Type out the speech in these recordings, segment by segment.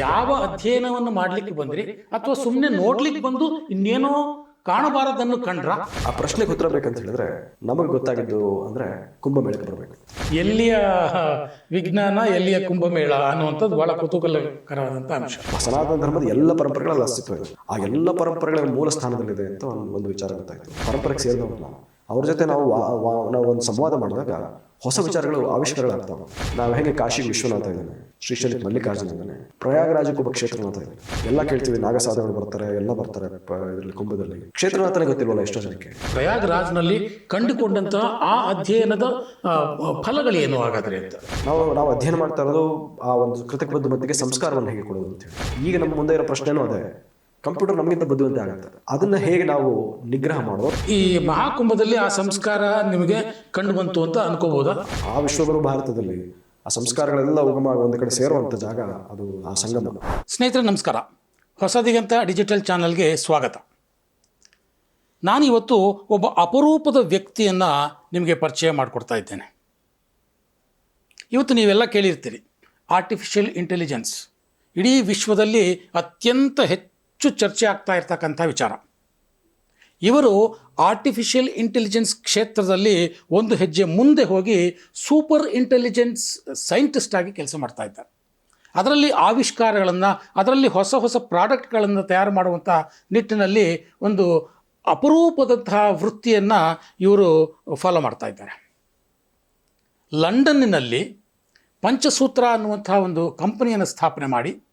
ಯಾವ ಅಧ್ಯಯನವನ್ನು ಮಾಡ್ಲಿಕ್ಕೆ ಬಂದ್ರಿ? ಅಥವಾ ಸುಮ್ಮನೆ ನೋಡ್ಲಿಕ್ಕೆ ಬಂದು ಇನ್ನೇನೋ ಕಾಣಬಾರದನ್ನು ಕಂಡ್ರ? ಆ ಪ್ರಶ್ನೆಗೆ ಉತ್ತರ ಬೇಕಂತ ಹೇಳಿದ್ರೆ ನಮಗೆ ಗೊತ್ತಾಗಿದ್ದು ಅಂದ್ರೆ ಕುಂಭಮೇಳಕ್ಕೆ ಬರಬೇಕು. ಎಲ್ಲಿಯ ವಿಜ್ಞಾನ ಎಲ್ಲಿಯ ಕುಂಭಮೇಳ ಅನ್ನುವಂಥದ್ದು ಬಹಳ ಕುತೂಹಲಕರವಾದಂತಹ ಅಂಶ. ಸನಾತನ ಧರ್ಮದ ಎಲ್ಲ ಪರಂಪರೆಗಳಲ್ಲಿ ಅಸ್ತಿತ್ವ ಇದೆ. ಆ ಎಲ್ಲ ಪರಂಪರೆಗಳ ಮೂಲ ಸ್ಥಾನದಲ್ಲಿದೆ ಅಂತ ಒಂದು ವಿಚಾರ ಗೊತ್ತಾಯ್ತು. ಪರಂಪರೆಗೆ ಸೇರಿದವರು ನಾವು ಅವ್ರ ಜೊತೆ ನಾವು ನಾವು ಒಂದು ಸಂವಾದ ಮಾಡಿದಾಗ ಹೊಸ ವಿಚಾರಗಳು ಆವಿಷ್ಕಾರಗಳಾಗ್ತವೆ ನಾವು ಹೇಗೆ ಕಾಶಿ ವಿಶ್ವನಾಥ ಇದ್ದಾನೆ ಶ್ರೀಶೈಲಿ ಮಲ್ಲಿಕಾರ್ಜುನ ಇದ್ದಾನೆ ಪ್ರಯಾಗರಾಜ ಕುಂಭ ಕ್ಷೇತ್ರನಾಥ ಇದೆ ಎಲ್ಲ ಕೇಳ್ತೀವಿ ನಾಗಸಾಧಗಳು ಬರ್ತಾರೆ ಎಲ್ಲ ಬರ್ತಾರೆ ಇದರಲ್ಲಿ ಕುಂಭದಲ್ಲಿ. ಕ್ಷೇತ್ರನಾಥನೇ ಗೊತ್ತಿಲ್ವಲ್ಲ ಎಷ್ಟೋ ಜನಕ್ಕೆ. ಪ್ರಯಾಗರಾಜ್ನಲ್ಲಿ ಕಂಡುಕೊಂಡಂತಹ ಆ ಅಧ್ಯಯನದ ಫಲಗಳು ಫಲಗಳೇನು ಹಾಗಾದ್ರೆ ಅಂತ? ನಾವು ನಾವು ಅಧ್ಯಯನ ಮಾಡ್ತಾ ಇರೋದು ಆ ಒಂದು ಕೃತಕ ಮಧ್ಯೆ ಸಂಸ್ಕಾರವನ್ನು ಹೇಗೆ ಕೊಡೋದು ಅಂತ ಹೇಳಿ. ಈಗ ನಮ್ಮ ಮುಂದೆ ಇರೋ ಪ್ರಶ್ನೆನೂ ಅದೇ. ಕಂಪ್ಯೂಟರ್ ನಮಗಿಂತ ಬುದ್ಧಿವಂತೆ ಆಗುತ್ತೆ. ಅದನ್ನ ಹೇಗೆ ನಾವು ನಿಗ್ರಹ ಮಾಡೋದು? ಈ ಮಹಾಕುಂಭದಲ್ಲಿ ಆ ಸಂಸ್ಕಾರ ನಿಮಗೆ ಕಂಡು ಬಂತು ಅಂತ ಅನ್ಕೋಬಹುದಾ ಆ ವಿಶ್ವಗುರು ಭಾರತದಲ್ಲಿ ಆ ಸಂಸ್ಕಾರಗಳೆಲ್ಲ ಉಗಮ ಒಂದು ಕಡೆ ಸೇರುವಂತ ಜಾಗ ಅದು ಆ ಸಂಗಮ. ಸ್ನೇಹಿತರೆ ನಮಸ್ಕಾರ. ಹೊಸದಿಗಂತ ಡಿಜಿಟಲ್ ಚಾನಲ್ಗೆ ಸ್ವಾಗತ. ನಾನಿವತ್ತು ಒಬ್ಬ ಅಪರೂಪದ ವ್ಯಕ್ತಿಯನ್ನ ನಿಮಗೆ ಪರಿಚಯ ಮಾಡಿಕೊಡ್ತಾ ಇದ್ದೇನೆ. ಇವತ್ತು ನೀವೆಲ್ಲ ಕೇಳಿರ್ತೀರಿ. ಆರ್ಟಿಫಿಷಿಯಲ್ ಇಂಟೆಲಿಜೆನ್ಸ್ ಇಡೀ ವಿಶ್ವದಲ್ಲಿ ಅತ್ಯಂತ ಹೆಚ್ಚು ಚರ್ಚೆ ಆಗ್ತಾ ಇರ್ತಕ್ಕಂಥ ವಿಚಾರ. ಇವರು ಆರ್ಟಿಫಿಷಿಯಲ್ ಇಂಟೆಲಿಜೆನ್ಸ್ ಕ್ಷೇತ್ರದಲ್ಲಿ ಒಂದು ಹೆಜ್ಜೆ ಮುಂದೆ ಹೋಗಿ ಸೂಪರ್ ಇಂಟೆಲಿಜೆನ್ಸ್ ಸೈಂಟಿಸ್ಟ್ ಆಗಿ ಕೆಲಸ ಮಾಡ್ತಾ ಇದ್ದಾರೆ. ಅದರಲ್ಲಿ ಆವಿಷ್ಕಾರಗಳನ್ನು, ಅದರಲ್ಲಿ ಹೊಸ ಹೊಸ ಪ್ರಾಡಕ್ಟ್ಗಳನ್ನು ತಯಾರು ಮಾಡುವಂಥ ನಿಟ್ಟಿನಲ್ಲಿ ಒಂದು ಅಪರೂಪದಂತಹ ವೃತ್ತಿಯನ್ನು ಇವರು ಫಾಲೋ ಮಾಡ್ತಾ ಇದ್ದಾರೆ. ಲಂಡನ್ನಿನಲ್ಲಿ ಪಂಚಸೂತ್ರ ಅನ್ನುವಂಥ ಒಂದು ಕಂಪನಿಯನ್ನು ಸ್ಥಾಪನೆ ಮಾಡಿ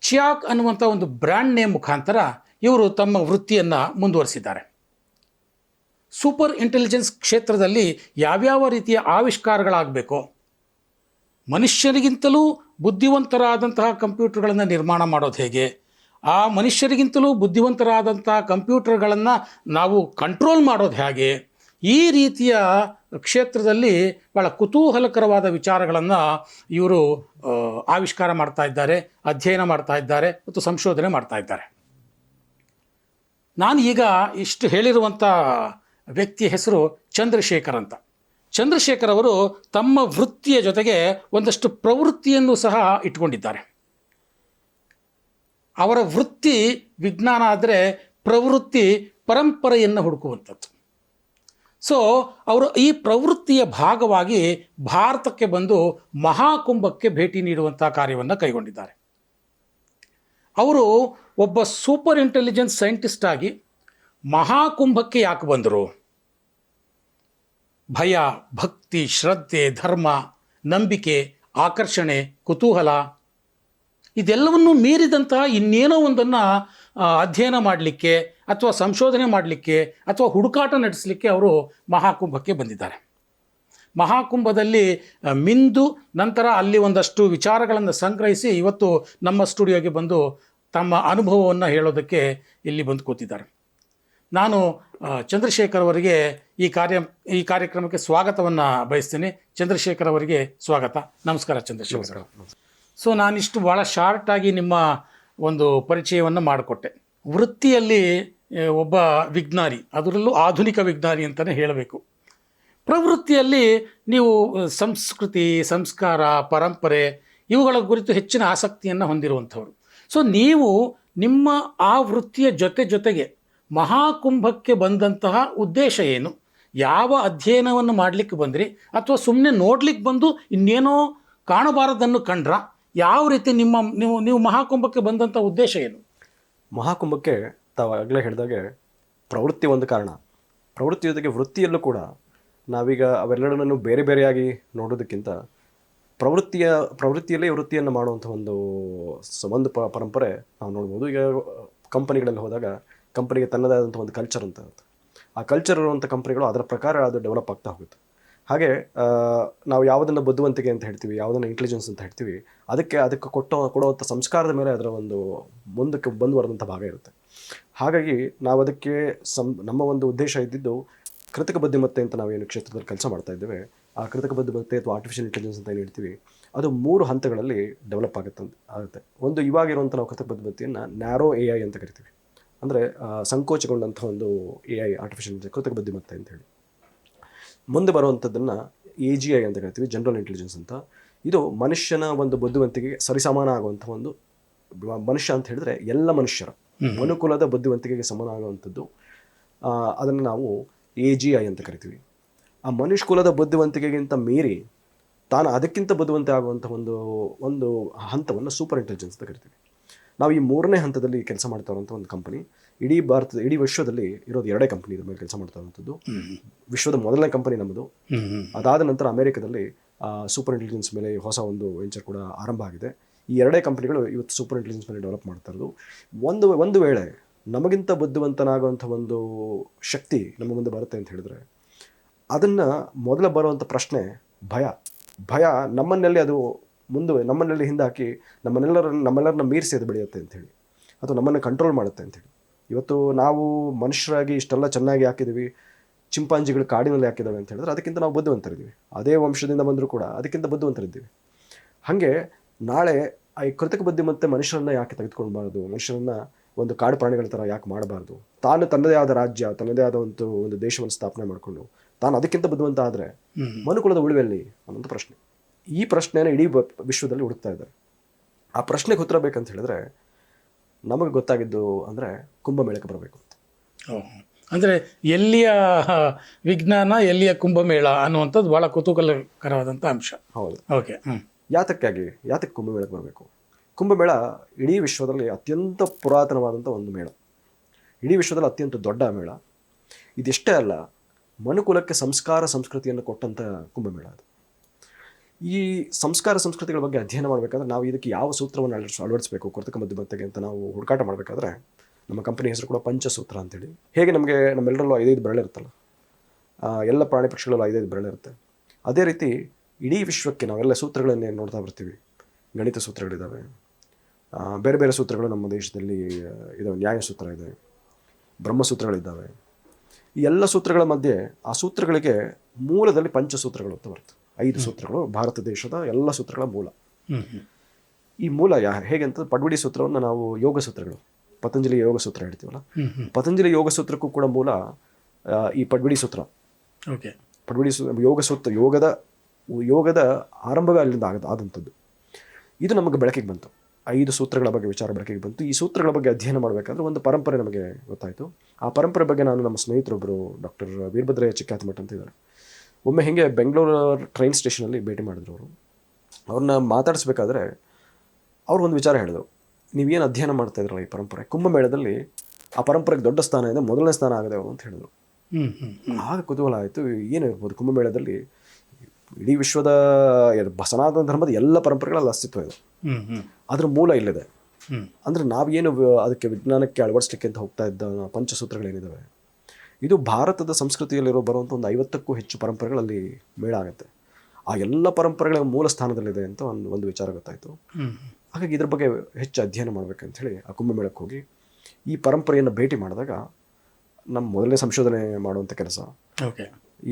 ಚಿಯಾಕ್ ಅನ್ನುವಂಥ ಒಂದು ಬ್ರ್ಯಾಂಡ್ ನೇಮ್ ಮುಖಾಂತರ ಇವರು ತಮ್ಮ ವೃತ್ತಿಯನ್ನು ಮುಂದುವರಿಸಿದ್ದಾರೆ. ಸೂಪರ್ ಇಂಟೆಲಿಜೆನ್ಸ್ ಕ್ಷೇತ್ರದಲ್ಲಿ ಯಾವ್ಯಾವ ರೀತಿಯ ಆವಿಷ್ಕಾರಗಳಾಗಬೇಕು? ಮನುಷ್ಯರಿಗಿಂತಲೂ ಬುದ್ಧಿವಂತರಾದಂತಹ ಕಂಪ್ಯೂಟರ್ಗಳನ್ನು ನಿರ್ಮಾಣ ಮಾಡೋದು ಹೇಗೆ? ಆ ಮನುಷ್ಯರಿಗಿಂತಲೂ ಬುದ್ಧಿವಂತರಾದಂತಹ ಕಂಪ್ಯೂಟರ್ಗಳನ್ನು ನಾವು ಕಂಟ್ರೋಲ್ ಮಾಡೋದು ಹೇಗೆ? ಈ ರೀತಿಯ ಕ್ಷೇತ್ರದಲ್ಲಿ ಭಾಳ ಕುತೂಹಲಕರವಾದ ವಿಚಾರಗಳನ್ನು ಇವರು ಆವಿಷ್ಕಾರ ಮಾಡ್ತಾ ಇದ್ದಾರೆ, ಅಧ್ಯಯನ ಮಾಡ್ತಾ ಇದ್ದಾರೆ ಮತ್ತು ಸಂಶೋಧನೆ ಮಾಡ್ತಾ ಇದ್ದಾರೆ. ನಾನು ಈಗ ಇಷ್ಟು ಹೇಳಿರುವಂಥ ವ್ಯಕ್ತಿಯ ಹೆಸರು ಚಂದ್ರಶೇಖರ್ ಅಂತ. ಚಂದ್ರಶೇಖರ್ ಅವರು ತಮ್ಮ ವೃತ್ತಿಯ ಜೊತೆಗೆ ಒಂದಷ್ಟು ಪ್ರವೃತ್ತಿಯನ್ನು ಸಹ ಇಟ್ಕೊಂಡಿದ್ದಾರೆ ಅವರ ವೃತ್ತಿ ವಿಜ್ಞಾನ ಆದರೆ ಪ್ರವೃತ್ತಿ ಪರಂಪರೆಯನ್ನು ಹುಡುಕುವಂಥದ್ದು. ಸೊ ಅವರು ಈ ಪ್ರವೃತ್ತಿಯ ಭಾಗವಾಗಿ ಭಾರತಕ್ಕೆ ಬಂದು ಮಹಾಕುಂಭಕ್ಕೆ ಭೇಟಿ ನೀಡುವಂಥ ಕಾರ್ಯವನ್ನು ಕೈಗೊಂಡಿದ್ದಾರೆ. ಅವರು ಒಬ್ಬ ಸೂಪರ್ ಇಂಟೆಲಿಜೆನ್ಸ್ ಸೈಂಟಿಸ್ಟ್ ಆಗಿ ಮಹಾಕುಂಭಕ್ಕೆ ಯಾಕೆ ಬಂದರು? ಭಯ, ಭಕ್ತಿ, ಶ್ರದ್ಧೆ, ಧರ್ಮ, ನಂಬಿಕೆ, ಆಕರ್ಷಣೆ, ಕುತೂಹಲ, ಇದೆಲ್ಲವನ್ನೂ ಮೀರಿದಂತಹ ಇನ್ನೇನೋ ಒಂದನ್ನು ಅಧ್ಯಯನ ಮಾಡಲಿಕ್ಕೆ ಅಥವಾ ಸಂಶೋಧನೆ ಮಾಡಲಿಕ್ಕೆ ಅಥವಾ ಹುಡುಕಾಟ ನಡೆಸಲಿಕ್ಕೆ ಅವರು ಮಹಾಕುಂಭಕ್ಕೆ ಬಂದಿದ್ದಾರೆ. ಮಹಾಕುಂಭದಲ್ಲಿ ಮಿಂದು ನಂತರ ಅಲ್ಲಿ ಒಂದಷ್ಟು ವಿಚಾರಗಳನ್ನು ಸಂಗ್ರಹಿಸಿ ಇವತ್ತು ನಮ್ಮ ಸ್ಟುಡಿಯೋಗೆ ಬಂದು ತಮ್ಮ ಅನುಭವವನ್ನು ಹೇಳೋದಕ್ಕೆ ಇಲ್ಲಿ ಬಂದು ಕೂತಿದ್ದಾರೆ. ನಾನು ಚಂದ್ರಶೇಖರ್ ಅವರಿಗೆ ಈ ಕಾರ್ಯ ಈ ಕಾರ್ಯಕ್ರಮಕ್ಕೆ ಸ್ವಾಗತವನ್ನು ಬಯಸ್ತೀನಿ. ಚಂದ್ರಶೇಖರ್ ಅವರಿಗೆ ಸ್ವಾಗತ. ನಮಸ್ಕಾರ ಚಂದ್ರಶೇಖರ್. ಸೊ ನಾನಿಷ್ಟು ಭಾಳ ಶಾರ್ಟಾಗಿ ನಿಮ್ಮ ಒಂದು ಪರಿಚಯವನ್ನು ಮಾಡಿಕೊಟ್ಟೆ. ವೃತ್ತಿಯಲ್ಲಿ ಒಬ್ಬ ವಿಜ್ಞಾನಿ, ಅದರಲ್ಲೂ ಆಧುನಿಕ ವಿಜ್ಞಾನಿ ಅಂತಲೇ ಹೇಳಬೇಕು. ಪ್ರವೃತ್ತಿಯಲ್ಲಿ ನೀವು ಸಂಸ್ಕೃತಿ, ಸಂಸ್ಕಾರ, ಪರಂಪರೆ ಇವುಗಳ ಕುರಿತು ಹೆಚ್ಚಿನ ಆಸಕ್ತಿಯನ್ನು ಹೊಂದಿರುವಂಥವ್ರು. ಸೊ, ನೀವು ನಿಮ್ಮ ಆ ವೃತ್ತಿಯ ಜೊತೆ ಜೊತೆಗೆ ಮಹಾಕುಂಭಕ್ಕೆ ಬಂದಂತಹ ಉದ್ದೇಶ ಏನು? ಯಾವ ಅಧ್ಯಯನವನ್ನು ಮಾಡಲಿಕ್ಕೆ ಬಂದ್ರಿ? ಅಥವಾ ಸುಮ್ಮನೆ ನೋಡ್ಲಿಕ್ಕೆ ಬಂದು ಇನ್ನೇನೋ ಕಾಣಬಾರದನ್ನು ಕಂಡ್ರ? ಯಾವ ರೀತಿ ನಿಮ್ಮ, ನೀವು ನೀವು ಮಹಾಕುಂಭಕ್ಕೆ ಬಂದಂಥ ಉದ್ದೇಶ ಏನು? ಮಹಾಕುಂಭಕ್ಕೆ ತಾವು ಆಗಲೇ ಹೇಳಿದಾಗೆ ಪ್ರವೃತ್ತಿ ಒಂದು ಕಾರಣ. ಪ್ರವೃತ್ತಿ ಜೊತೆಗೆ ವೃತ್ತಿಯಲ್ಲೂ ಕೂಡ ನಾವೀಗ ಅವೆಲ್ಲರನ್ನು ಬೇರೆ ಬೇರೆಯಾಗಿ ನೋಡೋದಕ್ಕಿಂತ ಪ್ರವೃತ್ತಿಯ, ಪ್ರವೃತ್ತಿಯಲ್ಲೇ ವೃತ್ತಿಯನ್ನು ಮಾಡುವಂಥ ಒಂದು ಸಂಬಂಧ ಪ, ಪರಂಪರೆ ನಾವು ನೋಡ್ಬೋದು. ಈಗ ಕಂಪನಿಗಳಲ್ಲಿ ಹೋದಾಗ ಕಂಪನಿಗೆ ತನ್ನದೇ ಆದಂಥ ಒಂದು ಕಲ್ಚರ್ ಅಂತ ಆ ಕಲ್ಚರ್ ಇರುವಂಥ ಕಂಪನಿಗಳು ಅದರ ಪ್ರಕಾರ ಅದು ಡೆವಲಪ್ ಆಗ್ತಾ ಹೋಗುತ್ತೆ. ಹಾಗೆ ನಾವು ಯಾವುದನ್ನು ಬುದ್ಧಿವಂತಿಕೆ ಅಂತ ಹೇಳ್ತೀವಿ, ಯಾವುದನ್ನು ಇಂಟೆಲಿಜೆನ್ಸ್ ಅಂತ ಹೇಳ್ತೀವಿ, ಅದಕ್ಕೆ ಅದಕ್ಕೆ ಕೊಟ್ಟೋ ಕೊಡುವಂಥ ಸಂಸ್ಕಾರದ ಮೇಲೆ ಅದರ ಒಂದು ಮುಂದಕ್ಕೆ ಬಂದು ಬರೆದಂಥ ಭಾಗ ಇರುತ್ತೆ. ಹಾಗಾಗಿ ನಾವು ಅದಕ್ಕೆ ನಮ್ಮ ಒಂದು ಉದ್ದೇಶ ಇದ್ದಿದ್ದು ಕೃತಕ ಬುದ್ಧಿಮತ್ತೆ ಅಂತ ನಾವು ಏನು ಕ್ಷೇತ್ರದಲ್ಲಿ ಕೆಲಸ ಮಾಡ್ತಾ ಇದ್ದೇವೆ, ಆ ಕೃತಕ ಬುದ್ಧಿಮತ್ತೆ ಅಥವಾ ಆರ್ಟಿಫಿಷಿಯಲ್ ಇಂಟೆಲಿಜೆನ್ಸ್ ಅಂತ ಏನು ಹೇಳ್ತೀವಿ, ಅದು ಮೂರು ಹಂತಗಳಲ್ಲಿ ಡೆವಲಪ್ ಆಗುತ್ತೆ ಆಗುತ್ತೆ. ಒಂದು ಇವಾಗಿರುವಂಥ ನಾವು ಕೃತಕ ಬುದ್ಧಿಮತ್ತೆಯನ್ನು ನ್ಯಾರೋ ಎ ಐ ಅಂತ ಕರಿತೀವಿ. ಅಂದರೆ ಸಂಕೋಚಗೊಂಡಂಥ ಒಂದು ಎ ಐ ಆರ್ಟಿಫಿಷಿಯಲ್ ಕೃತಕ ಬುದ್ಧಿಮತ್ತೆ ಅಂತ ಹೇಳಿ. ಮುಂದೆ ಬರುವಂಥದ್ದನ್ನು ಎ ಜಿ ಐ ಅಂತ ಕರಿತೀವಿ ಜನರಲ್ ಇಂಟೆಲಿಜೆನ್ಸ್ ಅಂತ. ಇದು ಮನುಷ್ಯನ ಒಂದು ಬುದ್ಧಿವಂತಿಕೆಗೆ ಸರಿಸಮಾನ ಆಗುವಂಥ ಒಂದು ಮನುಷ್ಯ ಅಂತ ಹೇಳಿದ್ರೆ ಎಲ್ಲ ಮನುಷ್ಯರ. ಮನುಕುಲದ ಬುದ್ಧಿವಂತಿಕೆಗೆ ಸಮಾನ ಆಗುವಂಥದ್ದು. ಅದನ್ನು ನಾವು ಎ ಜಿ ಐ ಅಂತ ಕರಿತೀವಿ. ಆ ಮನುಷ್ಯ ಕುಲದ ಬುದ್ಧಿವಂತಿಕೆಗಿಂತ ಮೀರಿ ತಾನು ಅದಕ್ಕಿಂತ ಬುದ್ಧಿವಂತ ಆಗುವಂಥ ಒಂದು ಒಂದು ಹಂತವನ್ನು ಸೂಪರ್ ಇಂಟೆಲಿಜೆನ್ಸ್ ಅಂತ ಕರಿತೀವಿ. ನಾವು ಈ ಮೂರನೇ ಹಂತದಲ್ಲಿ ಕೆಲಸ ಮಾಡ್ತಾ ಇರುವಂಥ ಒಂದು ಕಂಪನಿ ಇಡೀ ಭಾರತದ ಇಡೀ ವಿಶ್ವದಲ್ಲಿ ಇರೋದು ಎರಡೇ ಕಂಪನಿ ಇದ್ರ ಮೇಲೆ ಕೆಲಸ ಮಾಡ್ತಾ ಇರುವಂಥದ್ದು ವಿಶ್ವದ ಮೊದಲನೇ ಕಂಪನಿ ನಮ್ಮದು ಅದಾದ ನಂತರ ಅಮೆರಿಕದಲ್ಲಿ ಸೂಪರ್ ಇಂಟೆಲಿಜೆನ್ಸ್ ಮೇಲೆ ಹೊಸ ಒಂದು ವೆಂಚರ್ ಕೂಡ ಆರಂಭ ಆಗಿದೆ. ಈ ಎರಡೇ ಕಂಪನಿಗಳು ಇವತ್ತು ಸೂಪರ್ ಇಂಟೆಲಿಜೆನ್ಸ್ ಮೇಲೆ ಡೆವಲಪ್ ಮಾಡ್ತಾ ಇರೋದು. ಒಂದು ಒಂದು ವೇಳೆ ನಮಗಿಂತ ಬುದ್ಧಿವಂತನಾಗುವಂಥ ಒಂದು ಶಕ್ತಿ ನಮ್ಮ ಮುಂದೆ ಬರುತ್ತೆ ಅಂತ ಹೇಳಿದ್ರೆ ಅದನ್ನು ಮೊದಲ ಬರುವಂಥ ಪ್ರಶ್ನೆ ಭಯ. ಭಯ ನಮ್ಮನ್ನಲ್ಲಿ ಅದು ಮುಂದೆ ನಮ್ಮನ್ನಲ್ಲಿ ಹಿಂದಾಕಿ ನಮ್ಮನ್ನೆಲ್ಲರನ್ನು ನಮ್ಮೆಲ್ಲರನ್ನ ಮೀರಿಸಿ ಅದು ಬೆಳೆಯುತ್ತೆ ಅಂಥೇಳಿ ಅಥವಾ ನಮ್ಮನ್ನು ಕಂಟ್ರೋಲ್ ಮಾಡುತ್ತೆ ಅಂಥೇಳಿ ಇವತ್ತು ನಾವು ಮನುಷ್ಯರಾಗಿ ಇಷ್ಟೆಲ್ಲ ಚೆನ್ನಾಗಿ ಹಾಕಿದ್ದೀವಿ ಚಿಂಪಾಂಜಿಗಳು ಕಾಡಿನಲ್ಲಿ ಹಾಕಿದ್ದಾವೆ ಅಂತ ಹೇಳಿದ್ರೆ ಅದಕ್ಕಿಂತ ನಾವು ಬುದ್ಧಿವಂತರಿದ್ದೀವಿ. ಅದೇ ವಂಶದಿಂದ ಬಂದರೂ ಕೂಡ ಅದಕ್ಕಿಂತ ಬುದ್ಧಿವಂತರಿದ್ದೀವಿ. ಹಾಗೆ ನಾಳೆ ಆ ಈ ಕೃತಕ ಬುದ್ಧಿಮತ್ತೆ ಮನುಷ್ಯರನ್ನ ಯಾಕೆ ತೆಗೆದುಕೊಳ್ಬಾರ್ದು? ಮನುಷ್ಯರನ್ನ ಒಂದು ಕಾಡು ಪ್ರಾಣಿಗಳ ಥರ ಯಾಕೆ ಮಾಡಬಾರ್ದು? ತಾನು ತನ್ನದೇ ಆದ ರಾಜ್ಯ ತನ್ನದೇ ಆದ ಒಂದು ಒಂದು ದೇಶವನ್ನು ಸ್ಥಾಪನೆ ಮಾಡಿಕೊಂಡು ತಾನು ಅದಕ್ಕಿಂತ ಬುದ್ಧಿವಂತ ಆದರೆ. ಮನುಕುಲದ ಉಳಿವೆಯಲ್ಲಿ ಅನ್ನೋದು ಪ್ರಶ್ನೆ. ಈ ಪ್ರಶ್ನೆನ ಇಡೀ ವಿಶ್ವದಲ್ಲಿ ಹುಡುಕ್ತಾ ಇದ್ದಾರೆ. ಆ ಪ್ರಶ್ನೆಗೆ ಉತ್ತರ ಬೇಕಂತ ಹೇಳಿದ್ರೆ ನಮಗೆ ಗೊತ್ತಾಗಿದ್ದು ಅಂದರೆ ಕುಂಭಮೇಳಕ್ಕೆ ಬರಬೇಕು ಅಂತ. ಅಂದರೆ ಎಲ್ಲಿಯ ವಿಜ್ಞಾನ ಎಲ್ಲಿಯ ಕುಂಭಮೇಳ ಅನ್ನುವಂಥದ್ದು ಭಾಳ ಕುತೂಹಲಕರವಾದಂಥ ಅಂಶ. ಹೌದು. ಓಕೆ ಯಾತಕ್ಕಾಗಿ ಯಾತಕ್ಕೆ ಕುಂಭಮೇಳಕ್ಕೆ ಬರಬೇಕು? ಕುಂಭಮೇಳ ಇಡೀ ವಿಶ್ವದಲ್ಲಿ ಅತ್ಯಂತ ಪುರಾತನವಾದಂಥ ಒಂದು ಮೇಳ. ಇಡೀ ವಿಶ್ವದಲ್ಲಿ ಅತ್ಯಂತ ದೊಡ್ಡ ಮೇಳ. ಇದಿಷ್ಟೇ ಅಲ್ಲ ಮನುಕುಲಕ್ಕೆ ಸಂಸ್ಕಾರ ಸಂಸ್ಕೃತಿಯನ್ನು ಕೊಟ್ಟಂಥ ಕುಂಭಮೇಳ ಅದು. ಈ ಸಂಸ್ಕಾರ ಸಂಸ್ಕೃತಿಗಳ ಬಗ್ಗೆ ಅಧ್ಯಯನ ಮಾಡಬೇಕಾದ್ರೆ ನಾವು ಇದಕ್ಕೆ ಯಾವ ಸೂತ್ರವನ್ನು ಅಳವಡಿಸ್, ಅಳವಡಿಸಬೇಕು, ಕೃತಕ ಮಧ್ಯಮತ್ತೆಗೆ ಅಂತ ನಾವು ಹುಡುಕಾಟ ಮಾಡಬೇಕಾದ್ರೆ ನಮ್ಮ ಕಂಪನಿ ಹೆಸರು ಕೂಡ ಪಂಚಸೂತ್ರ ಅಂತೇಳಿ. ಹೇಗೆ ನಮಗೆ ನಮ್ಮೆಲ್ಲರಲ್ಲೂ ಐದೈದು ಬೆರಳಿರುತ್ತಲ್ಲ ಎಲ್ಲ ಪ್ರಾಣಿ ಪಕ್ಷಿಗಳಲ್ಲೂ ಐದೈದು ಬೆರಳಿರುತ್ತೆ ಅದೇ ರೀತಿ ಇಡೀ ವಿಶ್ವಕ್ಕೆ ನಾವೆಲ್ಲ ಸೂತ್ರಗಳನ್ನೇ ನೋಡ್ತಾ ಬರ್ತೀವಿ. ಗಣಿತ ಸೂತ್ರಗಳಿದ್ದಾವೆ. ಬೇರೆ ಬೇರೆ ಸೂತ್ರಗಳು ನಮ್ಮ ದೇಶದಲ್ಲಿ ಇದು ನ್ಯಾಯಸೂತ್ರ ನ್ಯಾಯ ಸೂತ್ರ ಇದೆ. ಬ್ರಹ್ಮಸೂತ್ರಗಳಿದ್ದಾವೆ. ಈ ಎಲ್ಲ ಸೂತ್ರಗಳ ಮಧ್ಯೆ ಆ ಸೂತ್ರಗಳಿಗೆ ಮೂಲದಲ್ಲಿ ಪಂಚಸೂತ್ರಗಳು ಅಂತ ಬರುತ್ತೆ. ಐದು ಸೂತ್ರಗಳು ಭಾರತ ದೇಶದ ಎಲ್ಲ ಸೂತ್ರಗಳ ಮೂಲ. ಈ ಮೂಲ ಯಾ ಹೇಗೆ ಅಂತ ಪಡ್ಬಿಡಿ ಸೂತ್ರವನ್ನು ನಾವು ಯೋಗ ಸೂತ್ರಗಳು ಪತಂಜಲಿ ಯೋಗ ಸೂತ್ರ ಹೇಳ್ತೀವಲ್ಲ? ಪತಂಜಲಿ ಯೋಗ ಸೂತ್ರಕ್ಕೂ ಕೂಡ ಮೂಲ ಈ ಪಡ್ಬಿಡಿ ಸೂತ್ರ. ಓಕೆ. ಪಡ್ಬಿಡಿ ಸೂತ್ರ ಯೋಗ ಸೂತ್ರ ಯೋಗದ ಯೋಗದ ಆರಂಭವೇ ಅಲ್ಲಿಂದ ಆಗ ಆದಂಥದ್ದು. ಇದು ನಮಗೆ ಬೆಳಕಿಗೆ ಬಂತು. ಐದು ಸೂತ್ರಗಳ ಬಗ್ಗೆ ವಿಚಾರ ಬೆಳಕಿಗೆ ಬಂತು. ಈ ಸೂತ್ರಗಳ ಬಗ್ಗೆ ಅಧ್ಯಯನ ಮಾಡಬೇಕಾದ್ರೆ ಒಂದು ಪರಂಪರೆ ನಮಗೆ ಗೊತ್ತಾಯಿತು. ಆ ಪರಂಪರೆ ಬಗ್ಗೆ ನಾನು ನಮ್ಮ ಸ್ನೇಹಿತರೊಬ್ಬರು ಡಾಕ್ಟರ್ ವೀರಭದ್ರಯ್ಯ ಚಿಕ್ಕಾತಮಠ ಅಂತ ಇದ್ದಾರೆ. ಒಮ್ಮೆ ಹಿಂಗೆ ಬೆಂಗಳೂರು ಟ್ರೈನ್ ಸ್ಟೇಷನಲ್ಲಿ ಭೇಟಿ ಮಾಡಿದ್ರು ಅವರು. ಅವ್ರನ್ನ ಮಾತಾಡಿಸ್ಬೇಕಾದ್ರೆ ಅವ್ರು ಒಂದು ವಿಚಾರ ಹೇಳಿದರು. ನೀವೇನು ಅಧ್ಯಯನ ಮಾಡ್ತಾ ಇದ್ರಲ್ಲ ಈ ಪರಂಪರೆ? ಕುಂಭಮೇಳದಲ್ಲಿ ಆ ಪರಂಪರೆಗೆ ದೊಡ್ಡ ಸ್ಥಾನ ಇದೆ ಮೊದಲನೇ ಸ್ಥಾನ ಆಗಿದೆ ಅವರು ಅಂತ ಹೇಳಿದರು. ಆಗ ಕುತೂಹಲ ಆಯಿತು ಏನಿರ್ಬೋದು ಕುಂಭಮೇಳದಲ್ಲಿ ಇಡೀ ವಿಶ್ವದ ಬಸನಾಥನ ಸನಾತನ ಧರ್ಮದ ಎಲ್ಲ ಪರಂಪರೆಗಳಲ್ಲಿ ಅಸ್ತಿತ್ವ ಇದೆ. ಅದ್ರ ಮೂಲ ಇಲ್ಲಿದೆ. ಅಂದರೆ ನಾವೇನು ಅದಕ್ಕೆ ವಿಜ್ಞಾನಕ್ಕೆ ಅಳವಡಿಸ್ಲಿಕ್ಕೆ ಅಂತ ಹೋಗ್ತಾ ಇದ್ದ ಪಂಚಸೂತ್ರಗಳೇನಿದ್ದಾವೆ ಇದು ಭಾರತದ ಸಂಸ್ಕೃತಿಯಲ್ಲಿರೋ ಬರುವಂಥ ಒಂದು ಐವತ್ತಕ್ಕೂ ಹೆಚ್ಚು ಪರಂಪರೆಗಳಲ್ಲಿ ಮೇಳ ಆಗುತ್ತೆ. ಆ ಎಲ್ಲ ಪರಂಪರೆಗಳ ಮೂಲ ಸ್ಥಾನದಲ್ಲಿದೆ ಅಂತ ಒಂದು ಒಂದು ವಿಚಾರ ಗೊತ್ತಾಯಿತು. ಹಾಗಾಗಿ ಇದ್ರ ಬಗ್ಗೆ ಹೆಚ್ಚು ಅಧ್ಯಯನ ಮಾಡ್ಬೇಕಂತ ಹೇಳಿ ಆ ಕುಂಭಮೇಳಕ್ಕೆ ಹೋಗಿ ಈ ಪರಂಪರೆಯನ್ನು ಭೇಟಿ ಮಾಡಿದಾಗ ನಮ್ಮ ಮೊದಲನೇ ಸಂಶೋಧನೆ ಮಾಡುವಂಥ ಕೆಲಸ. ಓಕೆ.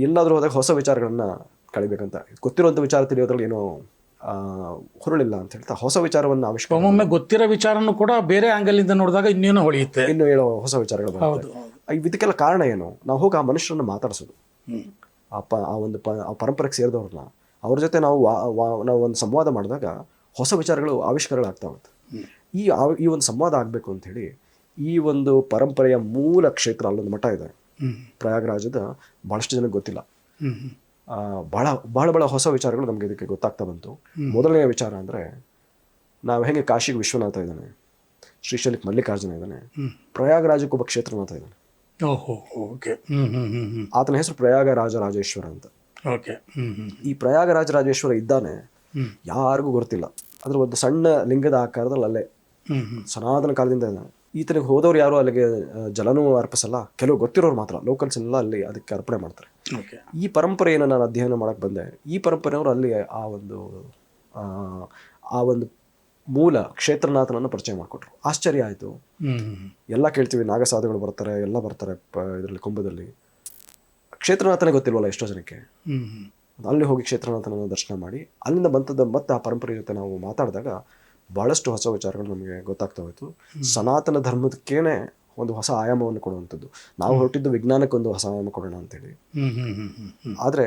ಎಲ್ಲಾದರೂ ಹೋದಾಗ ಹೊಸ ವಿಚಾರಗಳನ್ನು ಕಳಿಬೇಕಂತ. ಗೊತ್ತಿರುವಂಥ ವಿಚಾರ ತಿಳಿಯೋದ್ರಲ್ಲಿ ಏನೋ ಹುರುಳಿಲ್ಲ ಅಂತ ಹೇಳ್ತಾ ಹೊಸ ವಿಚಾರವನ್ನು ಆವಿಷ್ಕಾರ ಒಮ್ಮೊಮ್ಮೆ ಗೊತ್ತಿರೋ ವಿಚಾರನೂ ಕೂಡ ಬೇರೆ ಆಂಗಲಿಂದ ನೋಡಿದಾಗ ಇನ್ನೇನೋ ಹೊಳೆಯುತ್ತೆ. ಇನ್ನು ಹೇಳೋ ಹೊಸ ವಿಚಾರಗಳು ಇದಕ್ಕೆಲ್ಲ ಕಾರಣ ಏನು? ನಾವು ಹೋಗಿ ಆ ಮನುಷ್ಯರನ್ನ ಮಾತಾಡಿಸೋದು. ಆ ಪ ಆ ಒಂದು ಪ ಆ ಪರಂಪರೆಗೆ ಸೇರಿದವ್ರನ್ನ. ಅವ್ರ ಜೊತೆ ನಾವು ವಾ ನಾವು ಒಂದು ಸಂವಾದ ಮಾಡಿದಾಗ ಹೊಸ ವಿಚಾರಗಳು ಆವಿಷ್ಕಾರಗಳಾಗ್ತಾ ಹೋಗುತ್ತೆ ಈ ಈ ಒಂದು ಸಂವಾದ ಆಗಬೇಕು ಅಂಥೇಳಿ ಈ ಒಂದು ಪರಂಪರೆಯ ಮೂಲ ಕ್ಷೇತ್ರ ಅಲ್ಲೊಂದು ಮಠ ಇದೆ. ಪ್ರಯಾಗರಾಜದ ಭಾಳಷ್ಟು ಜನಕ್ಕೆ ಗೊತ್ತಿಲ್ಲ. ಭಾಳ ಭಾಳ ಭಾಳ ಬಹಳ ಬಹಳ ಬಹಳ ಹೊಸ ವಿಚಾರಗಳು ನಮಗೆ ಇದಕ್ಕೆ ಗೊತ್ತಾಗ್ತಾ ಬಂತು. ಮೊದಲನೆಯ ವಿಚಾರ ಅಂದರೆ ನಾವು ಹೆಂಗೆ ಕಾಶಿಗೆ ವಿಶ್ವನಾಥ ಇದ್ದಾನೆ ಶ್ರೀಶೈಲಕ್ಕೆ ಮಲ್ಲಿಕಾರ್ಜುನ ಇದ್ದಾನೆ ಪ್ರಯಾಗರಾಜಕ್ಕೊಬ್ಬ ಪ್ರಯಾಗರಾಜಕ್ಕೆ ಒಬ್ಬ ಕ್ಷೇತ್ರನಾಥ ಇದ್ದಾನೆ. ಓಹೋ ಓಕೆ. ಆತನ ಹೆಸರು ಪ್ರಯಾಗರಾಜ ರಾಜೇಶ್ವರ ಅಂತ. ಓಕೆ. ಈ ಪ್ರಯಾಗರಾಜ ರಾಜೇಶ್ವರ ಇದ್ದಾನೆ. ಯಾರಿಗೂ ಗೊತ್ತಿಲ್ಲ. ಅದ್ರ ಒಂದು ಸಣ್ಣ ಲಿಂಗದ ಆಕಾರದಲ್ಲಿ ಅಲ್ಲೇ ಸನಾತನ ಕಾಲದಿಂದ ಈತನಿಗೆ ಹೋದವ್ರು ಯಾರು ಅಲ್ಲಿಗೆ ಜಲನೂ ಅರ್ಪಿಸಲ್ಲ ಕೆಲವು ಗೊತ್ತಿರೋರು ಮಾತ್ರ. ಲೋಕಲ್ಸ್ ಎಲ್ಲ ಅಲ್ಲಿ ಅದಕ್ಕೆ ಅರ್ಪಣೆ ಮಾಡ್ತಾರೆ. ಓಕೆ. ಈ ಪರಂಪರೆಯನ್ನು ನಾನು ಅಧ್ಯಯನ ಮಾಡಕ್ಕೆ ಬಂದೆ. ಈ ಪರಂಪರೆಯವರು ಅಲ್ಲಿ ಆ ಒಂದು ಆ ಒಂದು ಮೂಲ ಕ್ಷೇತ್ರನಾಥನನ್ನು ಪರಿಚಯ ಮಾಡಿಕೊಟ್ರು. ಆಶ್ಚರ್ಯ ಆಯಿತು. ಎಲ್ಲ ಕೇಳ್ತೀವಿ ನಾಗಸಾಧುಗಳು ಬರ್ತಾರೆ ಎಲ್ಲ ಬರ್ತಾರೆ ಪ ಇದರಲ್ಲಿ ಕುಂಭದಲ್ಲಿ. ಕ್ಷೇತ್ರನಾಥನೇ ಗೊತ್ತಿಲ್ವಲ್ಲ ಎಷ್ಟೋ ಜನಕ್ಕೆ. ಅಲ್ಲಿ ಹೋಗಿ ಕ್ಷೇತ್ರನಾಥನನ್ನು ದರ್ಶನ ಮಾಡಿ ಅಲ್ಲಿಂದ ಬಂತದ ಮತ್ತೆ ಆ ಪರಂಪರೆ ಜೊತೆ ನಾವು ಮಾತಾಡಿದಾಗ ಭಾಳಷ್ಟು ಹೊಸ ವಿಚಾರಗಳು ನಮಗೆ ಗೊತ್ತಾಗ್ತಾ ಹೋಯಿತು. ಸನಾತನ ಧರ್ಮದಕ್ಕೇನೆ ಒಂದು ಹೊಸ ಆಯಾಮವನ್ನು ಕೊಡುವಂಥದ್ದು. ನಾವು ಹೊರಟಿದ್ದು ವಿಜ್ಞಾನಕ್ಕೆ ಒಂದು ಹೊಸ ಆಯಾಮ ಕೊಡೋಣ ಅಂತೇಳಿ. ಆದರೆ